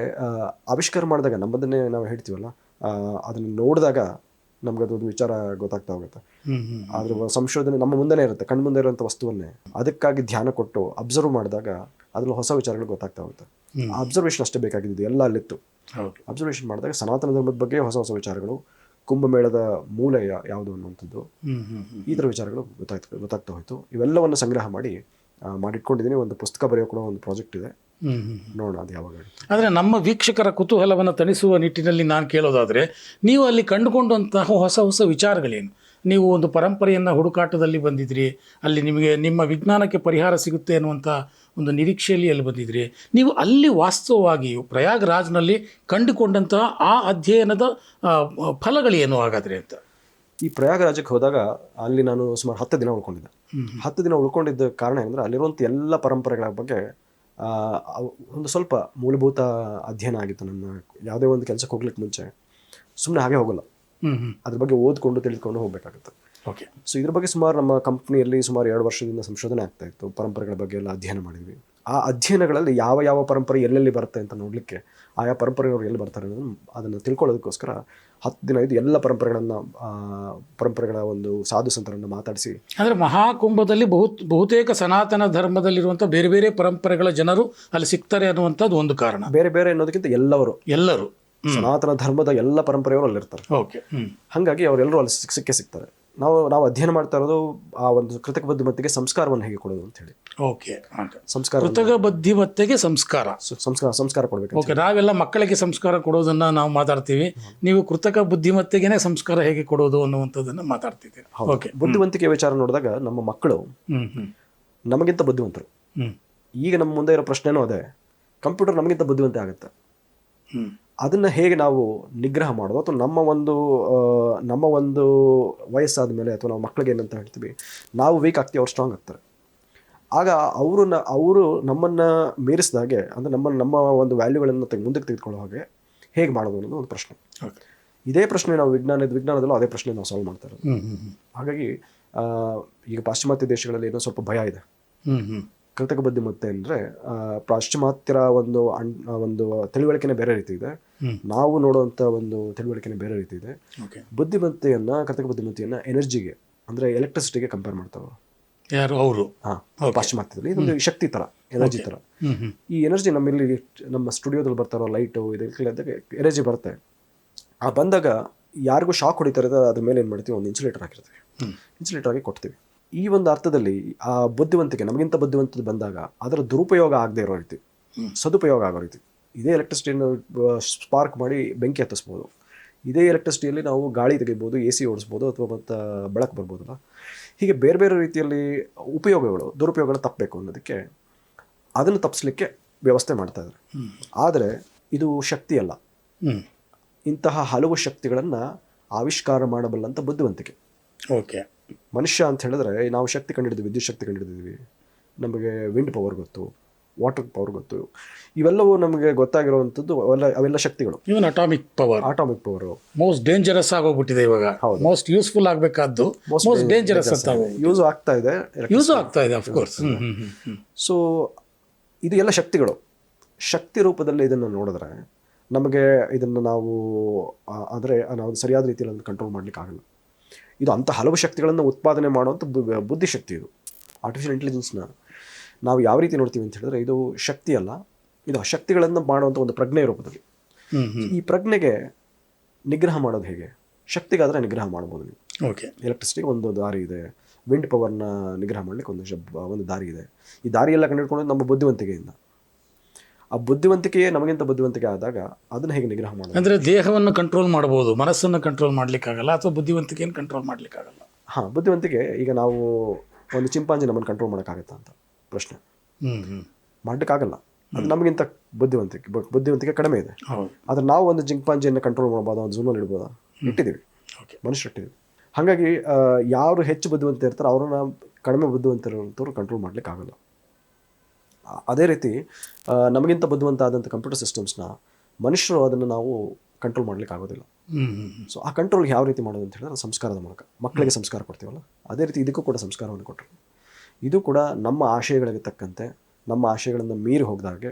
ಆವಿಷ್ಕಾರ ಮಾಡಿದಾಗ ನಮ್ಮದನ್ನೇ ನಾವು ಹೇಳ್ತೀವಲ್ಲ ಅದನ್ನು ನೋಡಿದಾಗ ನಮ್ಗೆ ಅದೊಂದು ವಿಚಾರ ಗೊತ್ತಾಗ್ತಾ ಹೋಗುತ್ತೆ. ಅದ್ರ ಸಂಶೋಧನೆ ನಮ್ಮ ಮುಂದೆನೇ ಇರುತ್ತೆ ಕಣ್ಣು ಮುಂದೆ ಇರುವಂತ ವಸ್ತುವನ್ನೇ. ಅದಕ್ಕಾಗಿ ಧ್ಯಾನ ಕೊಟ್ಟು ಅಬ್ಸರ್ವ್ ಮಾಡಿದಾಗ ಅದ್ರಲ್ಲಿ ಹೊಸ ವಿಚಾರಗಳು ಗೊತ್ತಾಗ್ತಾ ಹೋಗುತ್ತೆ. ಅಬ್ಸರ್ವೇಷನ್ ಅಷ್ಟೇ ಬೇಕಾಗಿದ್ದು ಎಲ್ಲ ಅಲ್ಲಿತ್ತು. ಅಬ್ಸರ್ವೇಷನ್ ಮಾಡಿದಾಗ ಸನಾತನ ಧರ್ಮದ ಬಗ್ಗೆ ಹೊಸ ಹೊಸ ವಿಚಾರಗಳು ಕುಂಭಮೇಳದ ಮೂಲ ಯಾವುದು ಅನ್ನುವಂಥದ್ದು ಈ ಥರ ವಿಚಾರಗಳು ಗೊತ್ತಾಗ್ತಾ ಗೊತ್ತಾಗ್ತಾ ಹೋಯಿತು. ಇವೆಲ್ಲವನ್ನು ಸಂಗ್ರಹ ಮಾಡಿ ಮಾಡಿಟ್ಕೊಂಡಿದ್ದೀನಿ. ಒಂದು ಪುಸ್ತಕ ಬರೆಯೋ ಕೂಡ ಒಂದು ಪ್ರಾಜೆಕ್ಟ್ ಇದೆ. ನೋಡೋಣ ಅದು ಯಾವಾಗ. ಆದರೆ ನಮ್ಮ ವೀಕ್ಷಕರ ಕುತೂಹಲವನ್ನು ತಣಿಸುವ ನಿಟ್ಟಿನಲ್ಲಿ ನಾನು ಕೇಳೋದಾದರೆ ನೀವು ಅಲ್ಲಿ ಕಂಡುಕೊಂಡಂತಹ ಹೊಸ ಹೊಸ ವಿಚಾರಗಳೇನು? ನೀವು ಒಂದು ಪರಂಪರೆಯನ್ನು ಹುಡುಕಾಟದಲ್ಲಿ ಬಂದಿದ್ರಿ ಅಲ್ಲಿ ನಿಮಗೆ ನಿಮ್ಮ ವಿಜ್ಞಾನಕ್ಕೆ ಪರಿಹಾರ ಸಿಗುತ್ತೆ ಅನ್ನುವಂಥ ಒಂದು ನಿರೀಕ್ಷೆಯಲ್ಲಿ ಅಲ್ಲಿ ಬಂದಿದ್ರಿ. ನೀವು ಅಲ್ಲಿ ವಾಸ್ತವವಾಗಿಯೂ ಪ್ರಯಾಗ್ರಾಜ್ನಲ್ಲಿ ಕಂಡುಕೊಂಡಂತಹ ಆ ಅಧ್ಯಯನದ ಫಲಗಳೇನು ಹಾಗಾದರೆ ಅಂತ? ಈ ಪ್ರಯಾಗರಾಜಕ್ಕೆ ಹೋದಾಗ ಅಲ್ಲಿ ನಾನು ಸುಮಾರು ಹತ್ತು ದಿನ ಉಳ್ಕೊಂಡಿದ್ದೆ. ಹತ್ತು ದಿನ ಉಳ್ಕೊಂಡಿದ್ದ ಕಾರಣ ಏನಂದ್ರೆ ಅಲ್ಲಿರುವಂಥ ಎಲ್ಲ ಪರಂಪರೆಗಳ ಬಗ್ಗೆ ಒಂದು ಸ್ವಲ್ಪ ಮೂಲಭೂತ ಅಧ್ಯಯನ ಆಗಿತ್ತು ನನ್ನ ಯಾವುದೇ ಒಂದು ಕೆಲಸಕ್ಕೆ ಹೋಗ್ಲಿಕ್ಕೆ ಮುಂಚೆ. ಸುಮ್ಮನೆ ಹಾಗೆ ಹೋಗಲ್ಲ. ಅದ್ರ ಬಗ್ಗೆ ಓದ್ಕೊಂಡು ತಿಳಿದುಕೊಂಡು ಹೋಗಬೇಕಾಗುತ್ತೆ. ಓಕೆ. ಸೊ ಇದ್ರ ಬಗ್ಗೆ ಸುಮಾರು ನಮ್ಮ ಕಂಪ್ನಿಯಲ್ಲಿ ಸುಮಾರು ಎರಡು ವರ್ಷದಿಂದ ಸಂಶೋಧನೆ ಆಗ್ತಾ ಇತ್ತು. ಪರಂಪರೆಗಳ ಬಗ್ಗೆ ಎಲ್ಲ ಅಧ್ಯಯನ ಮಾಡಿದ್ವಿ. ಆ ಅಧ್ಯಯನಗಳಲ್ಲಿ ಯಾವ ಯಾವ ಪರಂಪರೆ ಎಲ್ಲೆಲ್ಲಿ ಬರುತ್ತೆ ಅಂತ ನೋಡಲಿಕ್ಕೆ ಆಯಾ ಪರಂಪರೆಯವರು ಎಲ್ಲಿ ಬರ್ತಾರೆ ಅದನ್ನ ಅದನ್ನು ತಿಳ್ಕೊಳ್ಳೋದಕ್ಕೋಸ್ಕರ ಹತ್ತು ದಿನ ಇದು ಎಲ್ಲ ಪರಂಪರೆಗಳನ್ನು ಪರಂಪರೆಗಳ ಒಂದು ಸಾಧು ಸಂತರನ್ನು ಮಾತಾಡಿಸಿ. ಅಂದರೆ ಮಹಾಕುಂಭದಲ್ಲಿ ಬಹು ಬಹುತೇಕ ಸನಾತನ ಧರ್ಮದಲ್ಲಿರುವಂಥ ಬೇರೆ ಬೇರೆ ಪರಂಪರೆಗಳ ಜನರು ಅಲ್ಲಿ ಸಿಗ್ತಾರೆ ಅನ್ನುವಂಥದ್ದು ಒಂದು ಕಾರಣ. ಬೇರೆ ಬೇರೆ ಅನ್ನೋದಕ್ಕಿಂತ ಎಲ್ಲವರು. ಎಲ್ಲರೂ. ಸನಾತನ ಧರ್ಮದ ಎಲ್ಲ ಪರಂಪರೆಯವರು ಅಲ್ಲಿರ್ತಾರೆ. ಓಕೆ. ಹಾಗಾಗಿ ಅವರೆಲ್ಲರೂ ಅಲ್ಲಿ ಸಿಕ್ ಸಿಕ್ಕೇ ಸಿಗ್ತಾರೆ. ನಾವು ನಾವು ಅಧ್ಯಯನ ಮಾಡ್ತಾ ಇರೋದು ಆ ಒಂದು ಕೃತಕ ಬುದ್ಧಿಮತ್ತೆಗೆ ಸಂಸ್ಕಾರವನ್ನು ಹೇಗೆ ಕೊಡೋದು ಅಂತ ಹೇಳಿ. ಓಕೆ ಸಂಸ್ಕಾರ ಕೃತಕ ಬುದ್ಧಿಮತ್ತೆಗೆ ಸಂಸ್ಕಾರ. ಸಂಸ್ಕಾರ ಸಂಸ್ಕಾರ ಕೊಡಬೇಕು ಓಕೆ ನಾವೆಲ್ಲ ಮಕ್ಕಳಿಗೆ ಸಂಸ್ಕಾರ ಕೊಡೋದನ್ನ ನಾವು ಮಾತಾಡ್ತೀವಿ. ನೀವು ಕೃತಕ ಬುದ್ಧಿಮತ್ತೆಗೆನೆ ಸಂಸ್ಕಾರ ಹೇಗೆ ಕೊಡೋದು ಅನ್ನುವಂಥದ್ದನ್ನ ಮಾತಾಡ್ತಿದ್ದೀರಿ. ಓಕೆ. ಬುದ್ಧಿವಂತಿಕೆ ವಿಚಾರ ನೋಡಿದಾಗ ನಮ್ಮ ಮಕ್ಕಳು ನಮಗಿಂತ ಬುದ್ಧಿವಂತರು. ಈಗ ನಮ್ಮ ಮುಂದೆ ಇರೋ ಪ್ರಶ್ನೆನೂ ಅದೇ. ಕಂಪ್ಯೂಟರ್ ನಮಗಿಂತ ಬುದ್ಧಿವಂತ ಆಗುತ್ತೆ. ಅದನ್ನು ಹೇಗೆ ನಾವು ನಿಗ್ರಹ ಮಾಡೋದು? ಅಥವಾ ನಮ್ಮ ಒಂದು ನಮ್ಮ ಒಂದು ವಯಸ್ಸಾದ ಮೇಲೆ ಅಥವಾ ನಾವು ಮಕ್ಕಳಿಗೆ ಏನಂತ ಹೇಳ್ತೀವಿ ನಾವು ವೀಕ್ ಆಗ್ತೀವಿ ಅವ್ರು ಸ್ಟ್ರಾಂಗ್ ಆಗ್ತಾರೆ. ಆಗ ಅವರು ನ ಅವರು ನಮ್ಮನ್ನು ಮೀರಿಸಿದಾಗೆ ಅಂದರೆ ನಮ್ಮ ನಮ್ಮ ಒಂದು ವ್ಯಾಲ್ಯೂಗಳನ್ನು ತೆಗೆ ಮುಂದಕ್ಕೆ ತೆಗೆದುಕೊಳ್ಳೋ ಹಾಗೆ ಹೇಗೆ ಮಾಡೋದು ಅನ್ನೋದು ಒಂದು ಪ್ರಶ್ನೆ. ಇದೇ ಪ್ರಶ್ನೆ ನಾವು ವಿಜ್ಞಾನದ ವಿಜ್ಞಾನದಲ್ಲೂ ಅದೇ ಪ್ರಶ್ನೆ ನಾವು ಸಾಲ್ವ್ ಮಾಡ್ತಾ ಇರೋದು. ಹ್ಮ್ ಹ್ಮ್ ಹ್ಮ್. ಹಾಗಾಗಿ ಈಗ ಪಾಶ್ಚಿಮಾತ್ಯ ದೇಶಗಳಲ್ಲಿ ಏನೋ ಸ್ವಲ್ಪ ಭಯ ಇದೆ. ಕೃತಕ ಬುದ್ಧಿಮತ್ತೆ ಅಂದರೆ ಪಾಶ್ಚಿಮಾತ್ಯರ ಒಂದು ಅಣ್ ಒಂದು ತಿಳುವಳಿಕೆನೇ ಬೇರೆ ರೀತಿ ಇದೆ. ನಾವು ನೋಡುವಂಥ ಒಂದು ತಿಳುವಳಿಕೆನೇ ಬೇರೆ ರೀತಿ ಇದೆ. ಬುದ್ಧಿಮತ್ತೆಯನ್ನು ಕೃತಕ ಬುದ್ಧಿಮತ್ತೆಯನ್ನು ಎನರ್ಜಿಗೆ ಅಂದರೆ ಎಲೆಕ್ಟ್ರಿಸಿಟಿಗೆ ಕಂಪೇರ್ ಮಾಡ್ತಾವೆ. ಯಾರು? ಅವರು? ಹಾಂ ಪಾಶ್ಚಿಮಾತ್ಯದಲ್ಲಿ. ಇದೊಂದು ಶಕ್ತಿ ಥರ ಎನರ್ಜಿ ಥರ ಈ ಎನರ್ಜಿ ನಮ್ಮಲ್ಲಿ ನಮ್ಮ ಸ್ಟುಡಿಯೋದಲ್ಲಿ ಬರ್ತಾರೋ ಲೈಟು ಇದಕ್ಕೆ ಎನರ್ಜಿ ಬರುತ್ತೆ. ಆ ಬಂದಾಗ ಯಾರಿಗೂ ಶಾಕ್ ಹೊಡಿತಾರೆ ಅದ್ರ ಮೇಲೆ ಏನು ಮಾಡ್ತೀವಿ? ಒಂದು ಇನ್ಸುಲೇಟರ್ ಹಾಕಿರ್ತೀವಿ. ಇನ್ಸುಲೇಟರ್ ಆಗಿ ಕೊಡ್ತೀವಿ. ಈ ಒಂದು ಅರ್ಥದಲ್ಲಿ ಆ ಬುದ್ಧಿವಂತಿಕೆ ನಮಗಿಂತ ಬುದ್ಧಿವಂತದ್ದು ಬಂದಾಗ ಅದರ ದುರುಪಯೋಗ ಆಗದೆ ಇರೋ ರೀತಿ ಸದುಪಯೋಗ ಆಗೋ ರೀತಿ ಇದೇ ಎಲೆಕ್ಟ್ರಿಸಿಟಿಯನ್ನು ಸ್ಪಾರ್ಕ್ ಮಾಡಿ ಬೆಂಕಿ ಹತ್ತಿಸ್ಬೋದು. ಇದೇ ಎಲೆಕ್ಟ್ರಿಸಿಟಿಯಲ್ಲಿ ನಾವು ಗಾಳಿ ತೆಗಿಬೋದು ಎ ಸಿ ಓಡಿಸ್ಬೋದು ಅಥವಾ ಮತ್ತು ಬೆಳಕು ಬರ್ಬೋದಲ್ಲ. ಹೀಗೆ ಬೇರೆ ಬೇರೆ ರೀತಿಯಲ್ಲಿ ಉಪಯೋಗಗಳು ದುರುಪಯೋಗಗಳು ತಪ್ಪಬೇಕು ಅನ್ನೋದಕ್ಕೆ ಅದನ್ನು ತಪ್ಪಿಸ್ಲಿಕ್ಕೆ ವ್ಯವಸ್ಥೆ ಮಾಡ್ತಾ ಇದ್ದಾರೆ. ಆದರೆ ಇದು ಶಕ್ತಿ ಅಲ್ಲ. ಹ್ಮ್. ಇಂತಹ ಹಲವು ಶಕ್ತಿಗಳನ್ನು ಆವಿಷ್ಕಾರ ಮಾಡಬಲ್ಲಂಥ ಬುದ್ಧಿವಂತಿಕೆ. ಓಕೆ. ಮನುಷ್ಯ ಅಂತ ಹೇಳಿದ್ರೆ ನಾವು ಶಕ್ತಿ ಕಂಡಿಡಿದ್ವಿ ವಿದ್ಯುತ್ ಶಕ್ತಿ ಕಂಡಿಡಿದ್ವಿ. ನಮಗೆ ವಿಂಡ್ ಪವರ್ ಗೊತ್ತು ವಾಟರ್ ಪವರ್ ಗೊತ್ತು. ಇವೆಲ್ಲವೂ ನಮಗೆ ಗೊತ್ತಾಗಿರುವಂಥದ್ದು ಅವೆಲ್ಲ ಅವೆಲ್ಲ ಶಕ್ತಿಗಳು. Even atomic power atomic power most dangerous ಆಗೋಗ್ಬಿಟ್ಟಿದೆ ಇವಾಗ. ಮೋಸ್ಟ್ ಯೂಸ್ಫುಲ್ ಆಗಬೇಕಾದ್ದು ಮೋಸ್ಟ್ ಡೇಂಜರಸ್ ಅಂತ ಯೂಸ್ ಆಗ್ತಾ ಇದೆ ಯೂಸ್ ಆಗ್ತಾ ಇದೆ ಅಫ್ಕೋರ್ಸ್ ಸೊ ಇದು. ಎಲ್ಲ ಶಕ್ತಿಗಳು. ಶಕ್ತಿ ರೂಪದಲ್ಲಿ ಇದನ್ನು ನೋಡಿದ್ರೆ ನಮಗೆ ಇದನ್ನು ನಾವು ಆದರೆ ನಾವು ಸರಿಯಾದ ರೀತಿಯಲ್ಲಿ ಕಂಟ್ರೋಲ್ ಮಾಡಲಿಕ್ಕೆ ಆಗಲ್ಲ ಇದು ಅಂಥ ಹಲವು ಶಕ್ತಿಗಳನ್ನು ಉತ್ಪಾದನೆ ಮಾಡುವಂಥ ಬುದ್ಧಿಶಕ್ತಿ ಇದು. ಆರ್ಟಿಫಿಷಿಯಲ್ ಇಂಟೆಲಿಜೆನ್ಸ್ನ ನಾವು ಯಾವ ರೀತಿ ನೋಡ್ತೀವಿ ಅಂತ ಹೇಳಿದ್ರೆ ಇದು ಶಕ್ತಿ ಅಲ್ಲ ಇದು ಶಕ್ತಿಗಳನ್ನು ಮಾಡುವಂಥ ಒಂದು ಪ್ರಜ್ಞೆ ರೂಪದಲ್ಲಿ. ಈ ಪ್ರಜ್ಞೆಗೆ ನಿಗ್ರಹ ಮಾಡೋದು ಹೇಗೆ? ಶಕ್ತಿಗಾದರೆ ನಿಗ್ರಹ ಮಾಡ್ಬೋದು ನೀವು. ಓಕೆ. ಎಲೆಕ್ಟ್ರಿಸಿಟಿ ಒಂದು ದಾರಿ ಇದೆ. ವಿಂಡ್ ಪವರ್ನ ನಿಗ್ರಹ ಮಾಡಲಿಕ್ಕೆ ಒಂದು ಒಂದು ದಾರಿ ಇದೆ. ಈ ದಾರಿ ಎಲ್ಲ ಕಂಡುಹಿಡ್ಕೊಂಡು ನಮ್ಮ ಬುದ್ಧಿವಂತಿಕೆಯಿಂದ. ಆ ಬುದ್ಧಿವಂತಿಕೆಯೇ ನಮಗಿಂತ ಬುದ್ಧಿವಂತಿಕೆ ಆದಾಗ ಅದನ್ನು ಹೇಗೆ ನಿಗ್ರಹ ಮಾಡೋದು? ಅಂದರೆ ದೇಹವನ್ನು ಕಂಟ್ರೋಲ್ ಮಾಡ್ಬೋದು ಮನಸ್ಸನ್ನು ಕಂಟ್ರೋಲ್ ಮಾಡಲಿಕ್ಕಾಗಲ್ಲ ಅಥವಾ ಬುದ್ಧಿವಂತಿಕೆಯನ್ನು ಕಂಟ್ರೋಲ್ ಮಾಡಲಿಕ್ಕಾಗಲ್ಲ? ಹಾಂ ಬುದ್ಧಿವಂತಿಕೆ ಈಗ ನಾವು ಒಂದು ಚಿಂಪಾಂಜಿ ನಮ್ಮನ್ನು ಕಂಟ್ರೋಲ್ ಮಾಡೋಕ್ಕಾಗತ್ತಾ ಅಂತ ಪ್ರಶ್ನೆ. ಹ್ಮ್ ಮಾಡಲಿಕ್ಕಾಗಲ್ಲ. ಅದು ನಮಗಿಂತ ಬುದ್ಧಿವಂತಿಕೆ ಬುದ್ಧಿವಂತಿಕೆ ಕಡಿಮೆ ಇದೆ. ಆದರೆ ನಾವು ಒಂದು ಚಿಂಪಾಂಜಿಯನ್ನು ಕಂಟ್ರೋಲ್ ಮಾಡ್ಬೋದು ಒಂದು ಜೂಮಲ್ಲಿ ಇಡ್ಬೋದಾ? ಇಟ್ಟಿದ್ದೀವಿ. ಓಕೆ ಮನುಷ್ಯರು ಇಟ್ಟಿದ್ದೀವಿ. ಹಾಗಾಗಿ ಯಾರು ಹೆಚ್ಚು ಬುದ್ಧಿವಂತ ಇರ್ತಾರೋ ಅವ್ರನ್ನ ಕಡಿಮೆ ಬುದ್ಧಿವಂತರಂತವ್ರು ಕಂಟ್ರೋಲ್ ಮಾಡ್ಲಿಕ್ಕೆ ಆಗಲ್ಲ ಅದೇ ರೀತಿ ನಮಗಿಂತ ಬುದ್ಧಿವಂತ ಆದಂಥ ಕಂಪ್ಯೂಟರ್ ಸಿಸ್ಟಮ್ಸ್ನ ಮನುಷ್ಯರು ಅದನ್ನು ನಾವು ಕಂಟ್ರೋಲ್ ಮಾಡ್ಲಿಕ್ಕೆ ಆಗೋದಿಲ್ಲ. ಸೊ ಆ ಕಂಟ್ರೋಲ್ ಯಾವ ರೀತಿ ಮಾಡೋದು ಅಂತ ಹೇಳಿದ್ರೆ ಸಂಸ್ಕಾರದ ಮೂಲಕ. ಮಕ್ಕಳಿಗೆ ಸಂಸ್ಕಾರ ಕೊಡ್ತೀವಲ್ಲ? ಅದೇ ರೀತಿ ಇದಕ್ಕೂ ಕೂಡ ಸಂಸ್ಕಾರವನ್ನು ಕೊಟ್ಟರು. ಇದು ಕೂಡ ನಮ್ಮ ಆಶಯಗಳಿಗೆ ತಕ್ಕಂತೆ ನಮ್ಮ ಆಶಯಗಳನ್ನು ಮೀರಿ ಹೋಗ್ದಾಗೆ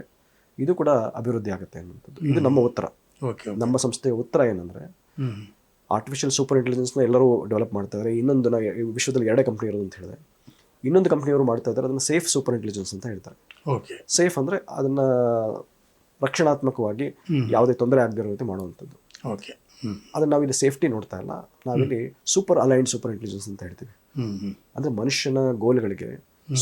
ಇದು ಕೂಡ ಅಭಿವೃದ್ಧಿ ಆಗುತ್ತೆ ಅನ್ನುವಂಥದ್ದು. ಇದು ನಮ್ಮ ಉತ್ತರ. ನಮ್ಮ ಸಂಸ್ಥೆಯ ಉತ್ತರ ಏನಂದರೆ ಆರ್ಟಿಫಿಷಿಯಲ್ ಸೂಪರ್ ಇಂಟೆಲಿಜೆನ್ಸ್ನ ಎಲ್ಲರೂ ಡೆವಲಪ್ ಮಾಡ್ತಾ ಇದ್ದಾರೆ ಇನ್ನೊಂದು ವಿಶ್ವದಲ್ಲಿ ಎರಡೇ ಕಂಪ್ನಿ ಇರೋದು ಅಂತ ಹೇಳಿದೆ ಇನ್ನೊಂದು ಕಂಪ್ನಿಯವರು ಮಾಡ್ತಾ ಇದ್ದಾರೆ ಅದನ್ನು ಸೇಫ್ ಸೂಪರ್ ಇಂಟೆಲಿಜೆನ್ಸ್ ಅಂತ ಹೇಳ್ತಾರೆ. ಓಕೆ ಸೇಫ್ ಅಂದರೆ ಅದನ್ನು ರಕ್ಷಣಾತ್ಮಕವಾಗಿ ಯಾವುದೇ ತೊಂದರೆ ಆಗದಿರೋ ರೀತಿ ಮಾಡುವಂಥದ್ದು. ಓಕೆ ಅದನ್ನು ನಾವಿಲ್ಲಿ ಸೇಫ್ಟಿ ನೋಡ್ತಾ ಇಲ್ಲ. ನಾವಿಲ್ಲಿ ಸೂಪರ್ ಅಲೈನ್ಡ್ ಸೂಪರ್ ಇಂಟೆಲಿಜೆನ್ಸ್ ಅಂತ ಹೇಳ್ತೀವಿ. ಅಂದರೆ ಮನುಷ್ಯನ ಗೋಲ್ಗಳಿಗೆ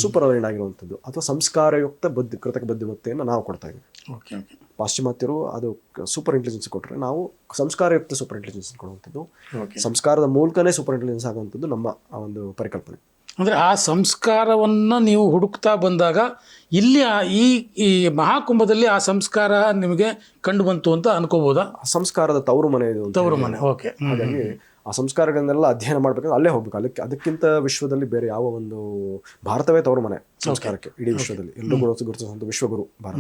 ಸೂಪರ್ ಅಲೈನ್ಡ್ ಆಗಿರುವಂಥದ್ದು ಅಥವಾ ಸಂಸ್ಕಾರಯುಕ್ತ ಬದ್ಧ ಕೃತಕ ಬುದ್ಧಿಮತ್ತೆಯನ್ನು ನಾವು ಕೊಡ್ತಾ ಇದ್ದೀವಿ. ಪಾಶ್ಚಿಮಾತ್ಯರು ಅದು ಸೂಪರ್ ಇಂಟೆಲಿಜೆನ್ಸ್ ಕೊಟ್ಟರೆ ನಾವು ಸಂಸ್ಕಾರಯುಕ್ತ ಸೂಪರ್ ಇಂಟೆಲಿಜೆನ್ಸ್ ಕೊಡುವಂಥದ್ದು. ಸಂಸ್ಕಾರದ ಮೂಲಕನೇ ಸೂಪರ್ ಇಂಟೆಲಿಜೆನ್ಸ್ ಆಗುವಂಥದ್ದು ನಮ್ಮ ಆ ಒಂದು ಪರಿಕಲ್ಪನೆ. ಅಂದರೆ ಆ ಸಂಸ್ಕಾರವನ್ನು ನೀವು ಹುಡುಕ್ತಾ ಬಂದಾಗ ಇಲ್ಲಿ ಈ ಈ ಮಹಾಕುಂಭದಲ್ಲಿ ಆ ಸಂಸ್ಕಾರ ನಿಮಗೆ ಕಂಡು ಬಂತು ಅಂತ ಅನ್ಕೋಬೋದಾ? ಆ ಸಂಸ್ಕಾರದ ತವರು ಮನೆ ಇದು ತವರು ಮನೆ ಓಕೆ. ಹಾಗಾಗಿ ಆ ಸಂಸ್ಕಾರಗಳನ್ನೆಲ್ಲ ಅಧ್ಯಯನ ಮಾಡ್ಬೇಕಂದ್ರೆ ಅಲ್ಲೇ ಹೋಗ್ಬೇಕು. ಅದಕ್ಕೆ ಅದಕ್ಕಿಂತ ವಿಶ್ವದಲ್ಲಿ ಬೇರೆ ಯಾವ ಒಂದು ಭಾರತವೇ ತವರು ಮನೆ ಸಂಸ್ಕಾರಕ್ಕೆ. ಇಡೀ ವಿಶ್ವದಲ್ಲಿ. ಎಲ್ಲರೂ ಗುರುತು ಗುರುತಿಸುವಂಥ ವಿಶ್ವಗುರು ಭಾರತ.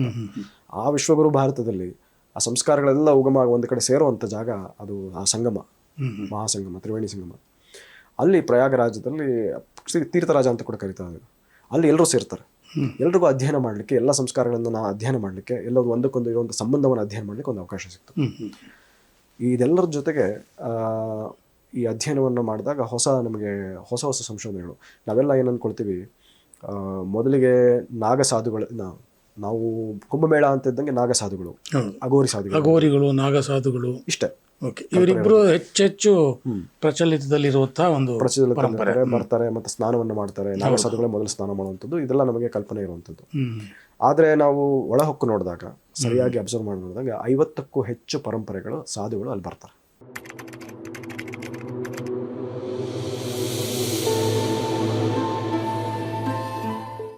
ಆ ವಿಶ್ವಗುರು ಭಾರತದಲ್ಲಿ ಆ ಸಂಸ್ಕಾರಗಳೆಲ್ಲ ಉಗಮ ಒಂದು ಕಡೆ ಸೇರುವಂಥ ಜಾಗ ಅದು ಆ ಸಂಗಮ. ಮಹಾಸಂಗಮ ತ್ರಿವೇಣಿ ಸಂಗಮ. ಅಲ್ಲಿ ಪ್ರಯಾಗರಾಜದಲ್ಲಿ ತೀರ್ಥರಾಜ ಅಂತ ಕೂಡ ಕರೀತಾರೆ. ಅಲ್ಲಿ ಎಲ್ಲರೂ ಸೇರ್ತಾರೆ. ಎಲ್ರಿಗೂ ಅಧ್ಯಯನ ಮಾಡಲಿಕ್ಕೆ ಎಲ್ಲ ಸಂಸ್ಕಾರಗಳನ್ನು ನಾವು ಅಧ್ಯಯನ ಮಾಡಲಿಕ್ಕೆ ಎಲ್ಲರೂ ಒಂದಕ್ಕೊಂದು ಇರುವಂಥ ಸಂಬಂಧವನ್ನು ಅಧ್ಯಯನ ಮಾಡಲಿಕ್ಕೆ ಒಂದು ಅವಕಾಶ ಸಿಕ್ತು ಇದೆಲ್ಲರ ಜೊತೆಗೆ ಈ ಅಧ್ಯಯನವನ್ನು ಮಾಡಿದಾಗ ಹೊಸ ನಮಗೆ ಹೊಸ ಹೊಸ ಸಂಶೋಧನೆಗಳು. ನಾವೆಲ್ಲ ಏನು ಅಂದ್ಕೊಳ್ತೀವಿ ಮೊದಲಿಗೆ ನಾಗಸಾಧುಗಳನ್ನ ನಾವು ಕುಂಭಮೇಳ ಅಂತ ಇದ್ದಂಗೆ ನಾಗಸಾಧುಗಳು ಅಗೋರಿ ಸಾಧುಗಳು. ಅಗೋರಿಗಳು ನಾಗಸಾಧುಗಳು ಇಷ್ಟೇ. ಓಕೆ ಇವರಿಬ್ಬರು ಹೆಚ್ಚೆಚ್ಚು ಪ್ರಚಲಿತದಲ್ಲಿರುವಂತಹ ಒಂದು ಪ್ರಚಲಿತ ಬರ್ತಾರೆ ಮತ್ತೆ ಸ್ನಾನವನ್ನು ಮಾಡ್ತಾರೆ ನಾಗಸಾಧುಗಳೇ ಮೊದಲು ಸ್ನಾನ ಮಾಡುವಂಥದ್ದು ಇದೆಲ್ಲ ನಮಗೆ ಕಲ್ಪನೆ ಇರುವಂಥದ್ದು. ಆದರೆ ನಾವು ಒಳಹೊಕ್ಕು ನೋಡಿದಾಗ ಸರಿಯಾಗಿ ಅಬ್ಸರ್ವ್ ಮಾಡಿ ನೋಡಿದಾಗ ಐವತ್ತಕ್ಕೂ ಹೆಚ್ಚು ಪರಂಪರೆಗಳು ಸಾಧುಗಳು ಅಲ್ಲಿ ಬರ್ತಾರೆ.